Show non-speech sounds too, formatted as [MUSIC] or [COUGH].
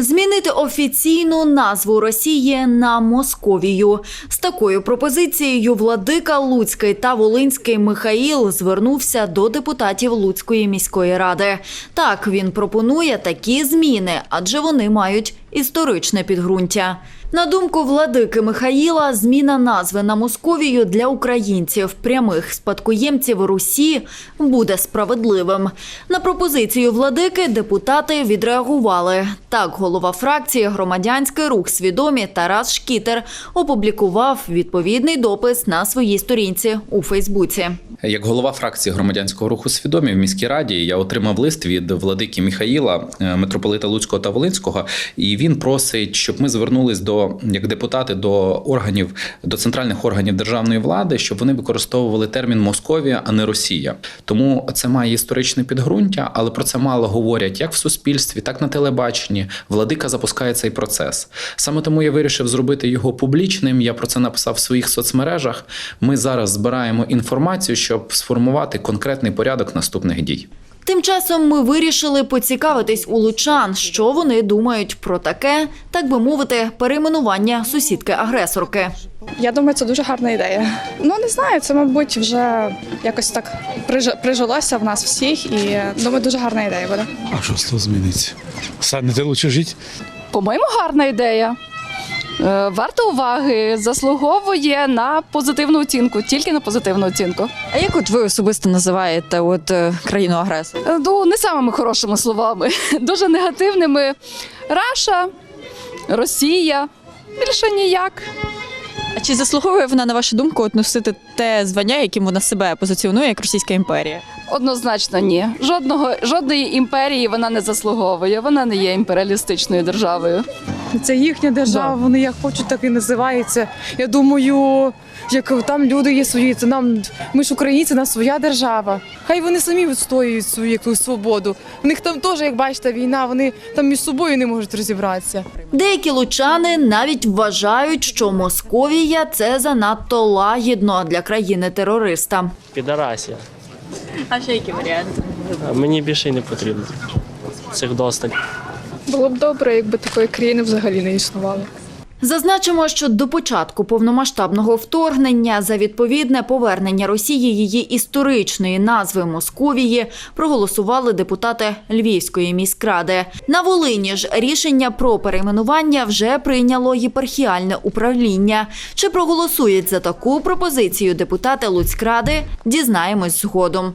Змінити офіційну назву Росії на Московію. З такою пропозицією владика Луцький та Волинський Михаїл звернувся до депутатів Луцької міської ради. Так він пропонує такі зміни, адже вони мають історичне підґрунтя. На думку владики Михаїла, зміна назви на Московію для українців, прямих спадкоємців Русі, буде справедливим. На пропозицію владики депутати відреагували. Так, голова фракції Громадянський рух свідомі Тарас Шкітер опублікував відповідний допис на своїй сторінці у Фейсбуці. Як голова фракції громадянського руху свідомі в міській раді я отримав лист від владики Міхаїла, е, митрополита Луцького та Волинського, і він просить, щоб ми звернулись до як депутати до органів до центральних органів державної влади, щоб вони використовували термін Московія, а не Росія. Тому це має історичне підґрунтя, але про це мало говорять як в суспільстві, так на телебаченні. Владика запускає цей процес. Саме тому я вирішив зробити його публічним. Я про це написав в своїх соцмережах. Ми зараз збираємо інформацію, щоб сформувати конкретний порядок наступних дій. Тим часом ми вирішили поцікавитись у лучан, що вони думають про таке, так би мовити, перейменування сусідки-агресорки. Я думаю, це дуже гарна ідея. Ну не знаю, це мабуть вже якось так приж- прижилося в нас всіх, і думаю, дуже гарна ідея буде. А що з того зміниться? Станете лучше жити? По-моєму, гарна ідея. Е, Варта уваги, заслуговує на позитивну оцінку, тільки на позитивну оцінку. А як от ви особисто називаєте от е, країну агресора? Е, Ну, не самими хорошими словами, [LAUGHS] дуже негативними. Раша, Росія, більше ніяк. А чи заслуговує вона на вашу думку от носити те звання, яким вона себе позиціонує як Російська імперія? Однозначно, ні. Жодного жодної імперії вона не заслуговує. Вона не є імперіалістичною державою. Це їхня держава, вони як хочуть, так і називаються. Я думаю, як там люди є свої, це нам ми ж українці, нас своя держава. Хай вони самі відстоюють свою якусь свободу. В них там теж, як бачите, війна, вони там між собою не можуть розібратися. Деякі лучани навіть вважають, що Московія це занадто лагідно для країни-терориста. Підарасія. А ще які варіанти? Мені більше й не потрібно. Цих достатньо. Було б добре, якби такої країни взагалі не існувало. Зазначимо, що до початку повномасштабного вторгнення за відповідне повернення Росії її історичної назви Московії проголосували депутати Львівської міськради. На Волині ж рішення про перейменування вже прийняло єпархіальне управління. Чи проголосують за таку пропозицію депутати Луцькради, дізнаємось згодом.